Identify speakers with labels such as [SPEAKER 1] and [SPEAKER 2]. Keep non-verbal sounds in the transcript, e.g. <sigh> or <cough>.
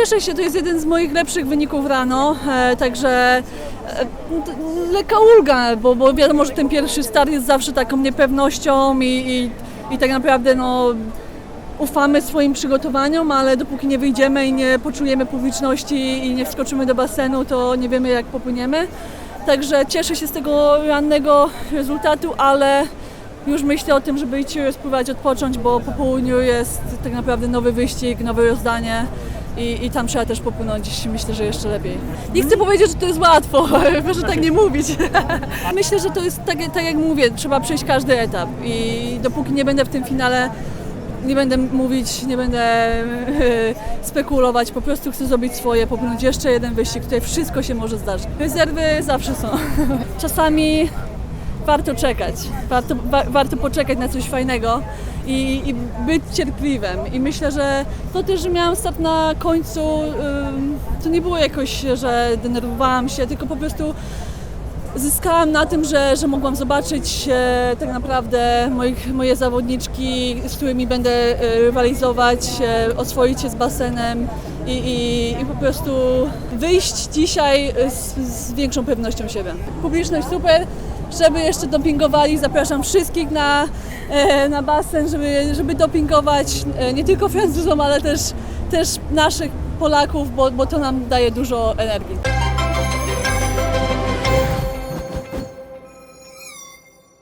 [SPEAKER 1] cieszę się, to jest jeden z moich lepszych wyników rano, e, także e, lekka ulga, bo, bo wiadomo, że ten pierwszy start jest zawsze taką niepewnością i, i, i tak naprawdę no, ufamy swoim przygotowaniom, ale dopóki nie wyjdziemy i nie poczujemy publiczności i nie wskoczymy do basenu, to nie wiemy jak popłyniemy. Także cieszę się z tego rannego rezultatu, ale już myślę o tym, żeby iść spływać, odpocząć, bo po południu jest tak naprawdę nowy wyścig, nowe rozdanie i, i tam trzeba też popłynąć, myślę, że jeszcze lepiej. Nie chcę powiedzieć, że to jest łatwo, <laughs> proszę tak nie mówić. <laughs> Myślę, że to jest tak, tak jak mówię, trzeba przejść każdy etap i dopóki nie będę w tym finale, nie będę mówić, nie będę <laughs> spekulować, po prostu chcę zrobić swoje, popłynąć jeszcze jeden wyścig, tutaj wszystko się może zdarzyć. Rezerwy zawsze są. Czasami warto czekać, warto, wa, warto poczekać na coś fajnego i, i być cierpliwym. I myślę, że to też, że miałam start na końcu, to nie było jakoś, że denerwowałam się, tylko po prostu zyskałam na tym, że, że mogłam zobaczyć e, tak naprawdę moich, moje zawodniczki, z którymi będę e, rywalizować, e, oswoić się z basenem i, i, i po prostu wyjść dzisiaj z, z większą pewnością siebie. Publiczność super, żeby jeszcze dopingowali, zapraszam wszystkich na, e, na basen, żeby, żeby dopingować e, nie tylko Francuzom, ale też, też naszych Polaków, bo, bo to nam daje dużo energii.